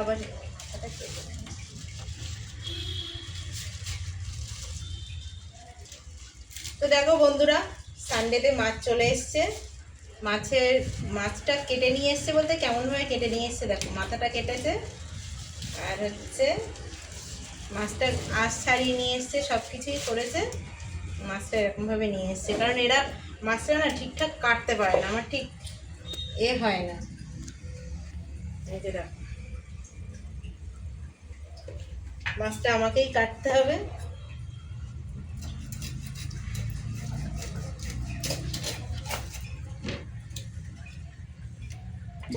আবার। তো দেখো বন্ধুরা সানডেতে মাছ চলে এসছে। মাছের মাছটা কেটে নিয়ে এসছে বলতে কেমনভাবে কেটে নিয়ে এসছে দেখো, মাথাটা কেটেছে। আর হচ্ছে মাছটা আঁশ ছাড়িয়ে নিয়ে এসছে সব কিছুই করেছে। মাছটা এরকমভাবে নিয়ে এসছে। কারণ এরা মাছটা না ঠিকঠাক কাটতে পারে না, আমার ঠিক এ হয় না। এই যে দেখো। মাছটা আমাকেই কাটতে হবে।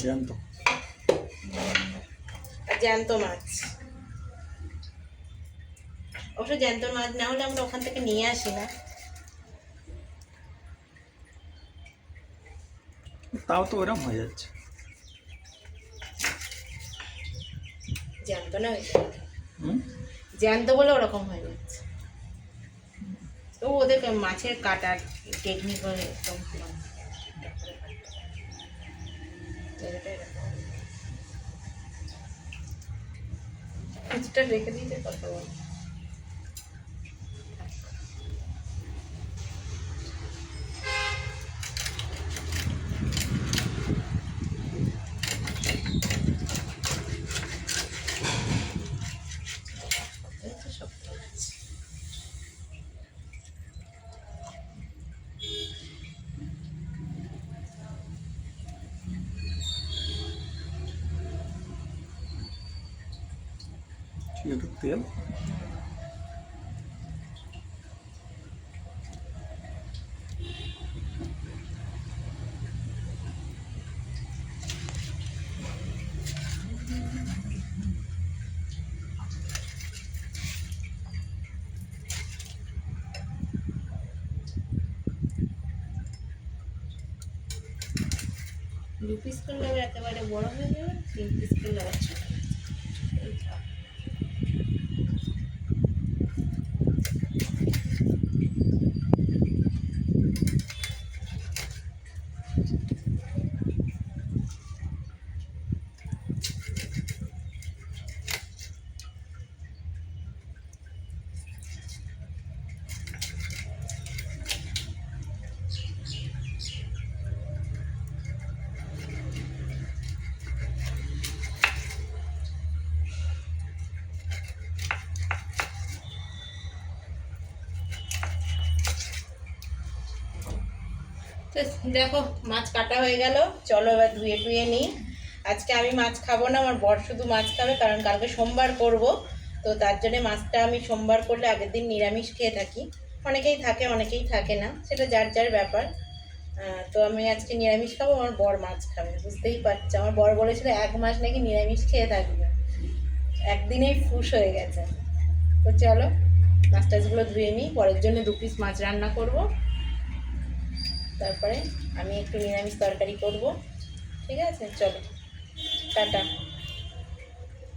জ্যান্ত। জ্যান্ত মাছ। অবশ্য জ্যান্ত মাছ না হলে আমরা ওখান থেকে নিয়ে আসি না। তাও তো ওরম হয়ে যাচ্ছে। জ্যান্ত না হয়েছে হুম জ্যান্ত বলে ওরকম হয়ে যাচ্ছে তো ওদের মাছের কাটার টেকনিক একদম। কিছুটা রেখে দিতে কথা বলো? একটু তেল দু পিস করলে একেবারে বড় হয়ে যাবে তিন পিস করলে আবার ছোট তো দেখো, মাছ কাটা হয়ে গেল। চলো এবার ধুয়ে টুয়ে নিই। আজকে আমি মাছ খাব না, আমার বর শুধু মাছ খাবে, কারণ কালকে সোমবার করব। তো তার জন্য মাছটা আমি সোমবার করলে আগের দিন নিরামিষ খেয়ে থাকি। অনেকেই থাকে অনেকেই থাকে না, সেটা যার যার ব্যাপার। তো আমি আজকে নিরামিষ খাব, আমার বর মাছ খাবে, বুঝতেই পারছি। আমার বর বলেছিল এক মাস নাকি নিরামিষ খেয়ে থাকবে। একদিনেই ফুস হয়ে গেছে। তো চলো মাছ টাছগুলো ধুয়ে নিই, পরের জন্য দু পিস মাছ রান্না করব। তারপরে আমি একটু নিরামিষ তরকারি করব। ঠিক আছে? চলো টাটা।